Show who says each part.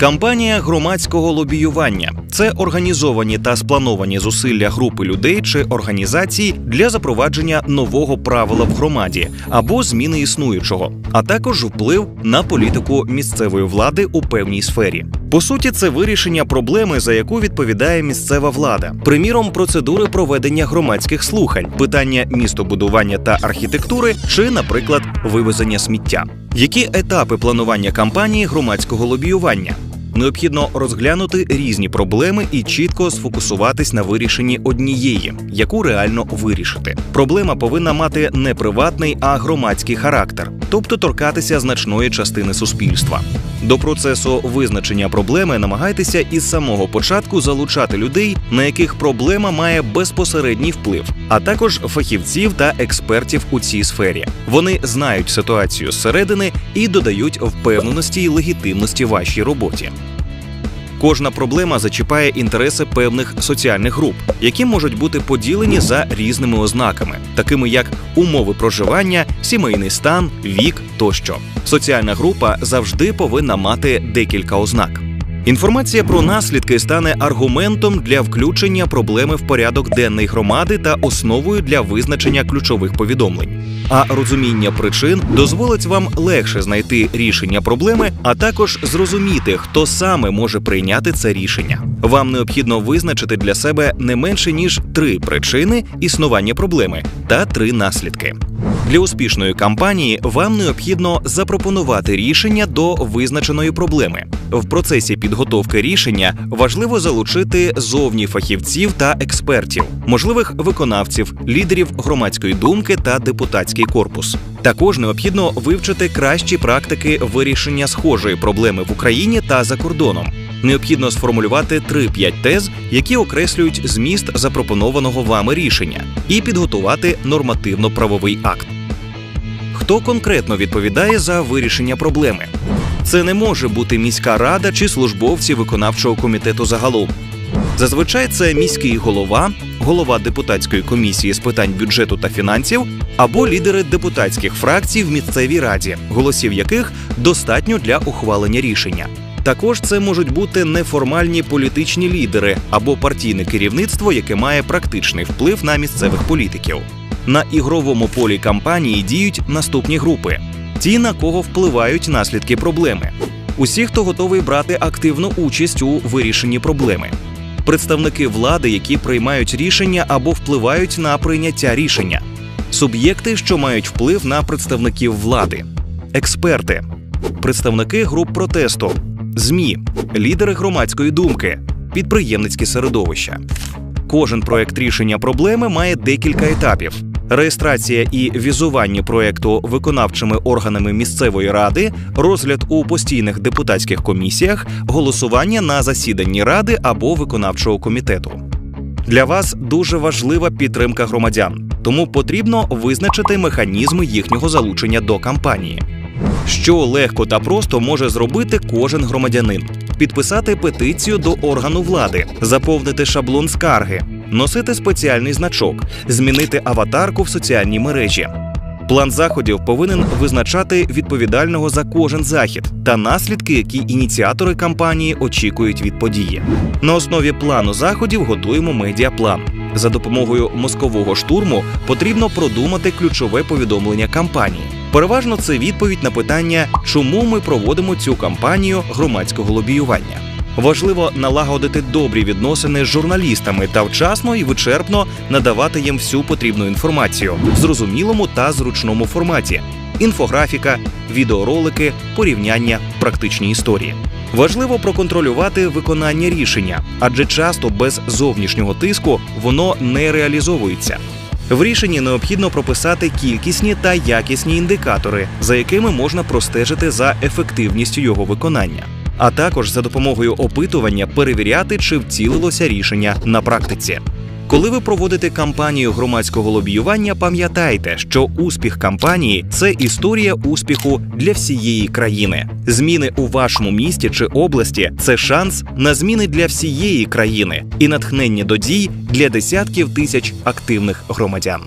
Speaker 1: Кампанія громадського лобіювання це організовані та сплановані зусилля групи людей чи організацій для запровадження нового правила в громаді або зміни існуючого, а також вплив на політику місцевої влади у певній сфері. По суті, це вирішення проблеми, за яку відповідає місцева влада. Приміром, процедури проведення громадських слухань, питання містобудування та архітектури, чи, наприклад, вивезення сміття. Які етапи планування кампанії громадського лобіювання? Необхідно розглянути різні проблеми і чітко сфокусуватись на вирішенні однієї, яку реально вирішити. Проблема повинна мати не приватний, а громадський характер, тобто торкатися значної частини суспільства. До процесу визначення проблеми намагайтеся із самого початку залучати людей, на яких проблема має безпосередній вплив, а також фахівців та експертів у цій сфері. Вони знають ситуацію зсередини і додають впевненості й легітимності вашій роботі. Кожна проблема зачіпає інтереси певних соціальних груп, які можуть бути поділені за різними ознаками, такими як умови проживання, сімейний стан, вік тощо. Соціальна група завжди повинна мати декілька ознак. Інформація про наслідки стане аргументом для включення проблеми в порядок денний громади та основою для визначення ключових повідомлень. А розуміння причин дозволить вам легше знайти рішення проблеми, а також зрозуміти, хто саме може прийняти це рішення. Вам необхідно визначити для себе не менше ніж три причини існування проблеми та три наслідки. Для успішної кампанії вам необхідно запропонувати рішення до визначеної проблеми. В процесі підготовки рішення важливо залучити зовні фахівців та експертів, можливих виконавців, лідерів громадської думки та депутатський корпус. Також необхідно вивчити кращі практики вирішення схожої проблеми в Україні та за кордоном. Необхідно сформулювати 3-5 тез, які окреслюють зміст запропонованого вами рішення, і підготувати нормативно-правовий акт. Хто конкретно відповідає за вирішення проблеми? Це не може бути міська рада чи службовці виконавчого комітету загалом. Зазвичай це міський голова, голова депутатської комісії з питань бюджету та фінансів або лідери депутатських фракцій в місцевій раді, голосів яких достатньо для ухвалення рішення. Також це можуть бути неформальні політичні лідери або партійне керівництво, яке має практичний вплив на місцевих політиків. На ігровому полі кампанії діють наступні групи: ті, на кого впливають наслідки проблеми, усі, хто готовий брати активну участь у вирішенні проблеми, представники влади, які приймають рішення або впливають на прийняття рішення, суб'єкти, що мають вплив на представників влади, експерти, представники груп протесту, ЗМІ, лідери громадської думки, підприємницькі середовища. Кожен проект рішення проблеми має декілька етапів. Реєстрація і візування проекту виконавчими органами місцевої ради, розгляд у постійних депутатських комісіях, голосування на засіданні ради або виконавчого комітету. Для вас дуже важлива підтримка громадян, тому потрібно визначити механізми їхнього залучення до кампанії. Що легко та просто може зробити кожен громадянин: підписати петицію до органу влади, заповнити шаблон скарги, носити спеціальний значок, змінити аватарку в соціальній мережі. План заходів повинен визначати відповідального за кожен захід та наслідки, які ініціатори кампанії очікують від події. На основі плану заходів готуємо медіаплан. За допомогою мозкового штурму потрібно продумати ключове повідомлення кампанії. Переважно це відповідь на питання, чому ми проводимо цю кампанію громадського лобіювання. Важливо налагодити добрі відносини з журналістами та вчасно і вичерпно надавати їм всю потрібну інформацію в зрозумілому та зручному форматі: інфографіка, відеоролики, порівняння, практичні історії. Важливо проконтролювати виконання рішення, адже часто без зовнішнього тиску воно не реалізовується. В рішенні необхідно прописати кількісні та якісні індикатори, за якими можна простежити за ефективністю його виконання, а також за допомогою опитування перевіряти, чи вцілилося рішення на практиці. Коли ви проводите кампанію громадського лобіювання, пам'ятайте, що успіх кампанії це історія успіху для всієї країни. Зміни у вашому місті чи області це шанс на зміни для всієї країни і натхнення до дій для десятків тисяч активних громадян.